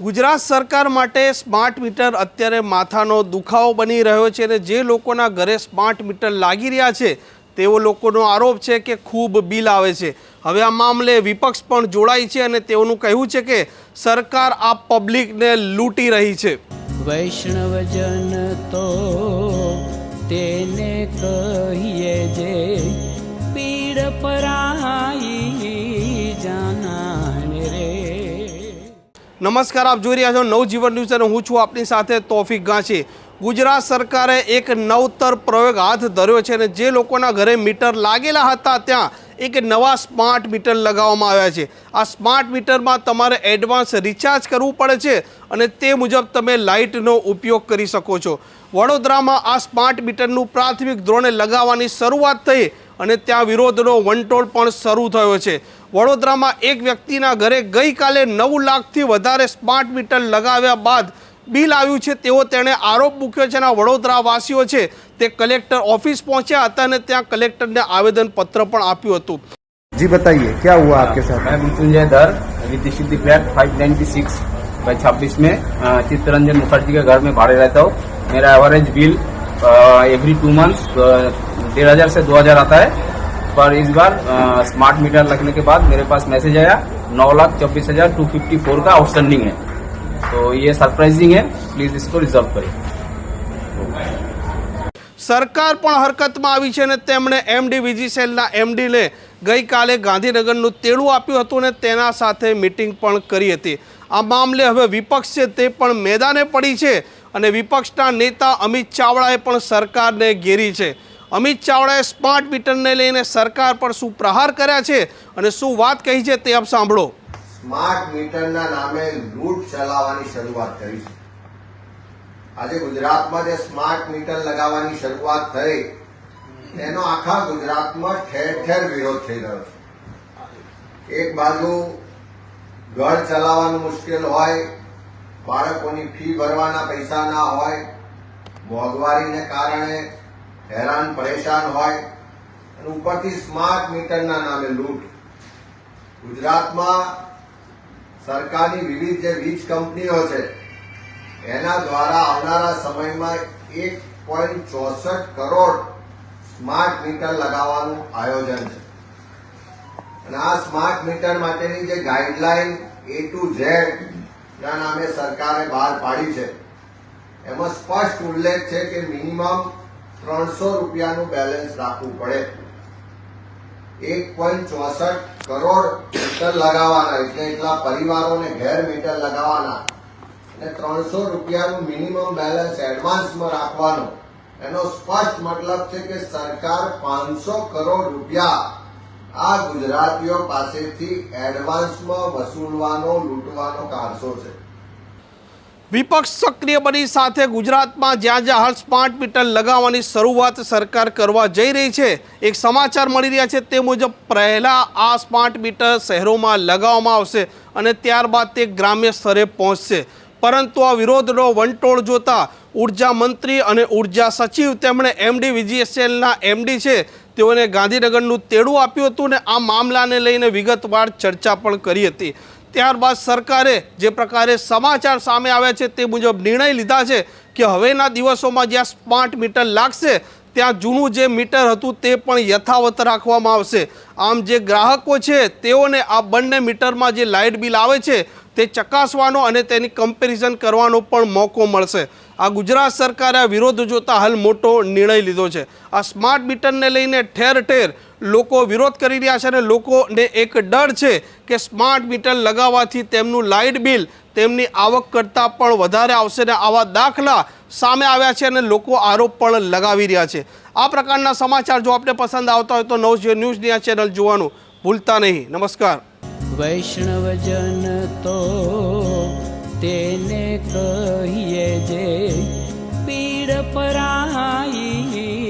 ગુજરાત સરકાર માટે smart meter અત્યારે માથાનો દુખાવો બની રહ્યો છે અને જે લોકોના ઘરે સ્માર્ટ મીટર લાગી રહ્યા છે તેવો લોકોનો આરોપ છે કે ખૂબ બિલ આવે છે. હવે આ મામલે વિપક્ષ પણ જોડાય છે અને તેઓનું કહેવું છે કે સરકાર આ પબ્લિકને લૂંટી રહી છે. વૈષ્ણવજન તો તેને કહીએ જે પીડ પરાઈ નમસ્કાર, આપ જોઈ રહ્યા છો નવજીવન ન્યૂઝ અને હું છું આપની સાથે તોફિક ગાંચી ગુજરાત સરકારે એક નવતર પ્રયોગ હાથ ધર્યો છે અને જે લોકોના ઘરે મીટર લાગેલા હતા ત્યાં એક નવા સ્માર્ટ મીટર લગાવવામાં આવ્યા છે. આ સ્માર્ટ મીટરમાં તમારે એડવાન્સ રિચાર્જ કરવું પડે છે અને તે મુજબ તમે લાઇટનો ઉપયોગ કરી શકો છો. વડોદરામાં આ સ્માર્ટ મીટરનું પ્રાથમિક ધોરણે લગાવવાની શરૂઆત થઈ અને ત્યાં વિરોધનો વંટોળ પણ શરૂ થયો છે. વડોદરામાં એક વ્યક્તિના ઘરે ગઈકાલે નવ લાખથી વધારે સ્માર્ટ મીટર લગાવ્યા બાદ બિલ આવ્યું છે તેવો તેણે આરોપ મૂક્યો છે અને આ વડોદરા વાસીઓ છે તે કલેક્ટર ઓફિસ પહોંચ્યા હતા અને ત્યાં કલેક્ટરને આવેદનપત્ર પણ આપ્યું હતું जी बताइए क्या हुआ आपके साथ मैं मृत्युंजय धर रिद्धि सिद्धि फ्लैट 596 बाई छब्बीस में अ, चित्तरंजन मुखर्जी के घर में भाड़े रहता हूँ मेरा average bill every two months डेढ़ हजार से दो हजार आता है पर इस बार अ, स्मार्ट मीटर लगने के बाद मेरे पास मैसेज आया नौ लाख चौबीस हजार टू फिफ्टी फोर का आउटस्टैंडिंग है तो ये सरप्राइजिंग है प्लीज इसको रिजर्व करें સરકાર પણ હરકતમાં આવી છે અને તેમણે એમડી વિજીસેલના એમડીને ગઈકાલે ગાંધીનગરનું તેડું આપ્યું હતું અને તેના સાથે મિટિંગ પણ કરી હતી આ મામલે હવે વિપક્ષ છે તે પણ મેદાને પડી છે અને વિપક્ષના નેતા અમિત ચાવડાએ પણ સરકારને ઘેરી છે અમિત ચાવડાએ સ્માર્ટ મીટરને લઈને સરકાર પર શું પ્રહાર કર્યા છે અને શું વાત કહી છે તે આપ સાંભળો. સ્માર્ટ મીટરના નામે લૂંટ ચલાવવાની શરૂઆત કરી છે. આજે ગુજરાતમાં જે સ્માર્ટ મીટર લગાવવાની શરૂઆત થઈ, એનો આખા ગુજરાતમાં ઠેર ઠેર વિરોધ થઈ રહ્યો છે. એક બાજુ ઘર ચલાવવાનું મુશ્કેલ હોય, બાળકોની ફી ભરવાના પૈસા ના હોય, મોંઘવારીને કારણે હેરાન, પરેશાન હોય, અને ઉપરથી સ્માર્ટ મીટરના નામે લૂંટ. ગુજરાતમાં સરકારની વિવિધ જે વીજ કંપનીઓ છે, એના દ્વારા આવનારા સમયમાં એક પોઈન્ટ ચોસઠ કરોડ સ્માર્ટ મીટર લગાવવાનું આયોજન છે. અને આ સ્માર્ટ મીટર માટેની જે ગાઈડલાઈન એ ટુ ઝેડ ના નામે સરકારે બહાર પાડી છે, એમાં સ્પષ્ટ ઉલ્લેખ છે કે મિનિમમ ત્રણસો રૂપિયાનું બેલેન્સ રાખવું પડે. એક પોઈન્ટ ચોસઠ કરોડ મીટર લગાવવાના, એટલે એટલા પરિવારોને ઘેર મીટર લગાવવાના. અને ત્રણસો રૂપિયાનું મિનિમમ બેલેન્સ એડવાન્સમાં રાખવાનો. એનો સ્પષ્ટ મતલબ છે કે સરકાર પાંચસો કરોડ રૂપિયા આ ગુજરાતીઓ પાસેથી એડવાન્સમાં વસૂલવાનો, લૂંટવાનો કારસો છે. વિપક્ષ સક્રિય બની સાથે ગુજરાતમાં જ્યાં જ્યાં હાલ સ્માર્ટ મીટર લગાવવાની શરૂઆત સરકાર કરવા જઈ રહી છે, એક સમાચાર મળી રહ્યા છે તે મુજબ પહેલાં આ સ્માર્ટ મીટર શહેરોમાં લગાવવામાં આવશે અને ત્યારબાદ તે ગ્રામ્ય સ્તરે પહોંચશે. પરંતુ આ વિરોધનો વંટોળ જોતા ઊર્જા મંત્રી અને ઊર્જા સચિવ તેમણે એમડી વીજીએસએલના એમડી છે તેઓને ગાંધીનગરનું તેડું આપ્યું હતું ને આ મામલાને લઈને વિગતવાર ચર્ચા પણ કરી હતી. ત્યારબાદ સરકારે જે પ્રકારે સમાચાર સામે આવ્યા છે તે મુજબ નિર્ણય લીધા છે કે હવેના દિવસોમાં જ્યાં સ્માર્ટ મીટર લાગશે, ત્યાં જૂનું જે મીટર હતું તે પણ યથાવત રાખવામાં આવશે. આમ જે ગ્રાહકો છે, તેઓને આ બંને મીટરમાં જે લાઇટ બિલ આવે છે, તે ચકાસવાનો અને તેની કમ્પેરિઝન કરવાનો પણ મોકો મળશે. આ ગુજરાત સરકારે આ વિરોધ જોતા હાલ મોટો નિર્ણય લીધો છે. આ સ્માર્ટ મીટરને લઈને ઠેર ઠેર લોકો વિરોધ કરી રહ્યા છે અને લોકોને એક ડર છે કે સ્માર્ટ મીટર લગાવવાથી તેમનું લાઇટ બિલ તેમની આવક કરતાં પણ વધારે આવશે ને આવા દાખલા સામે આવ્યા છે અને લોકો આરોપ પણ લગાવી રહ્યા છે. આ પ્રકારના સમાચાર જો આપને પસંદ આવતા હોય તો નવ ન્યૂઝની આ ચેનલ જોવાનું ભૂલતા નહીં. નમસ્કાર. વૈષ્ણવજન તો તેને કહીએ જે પીડ પરાઈ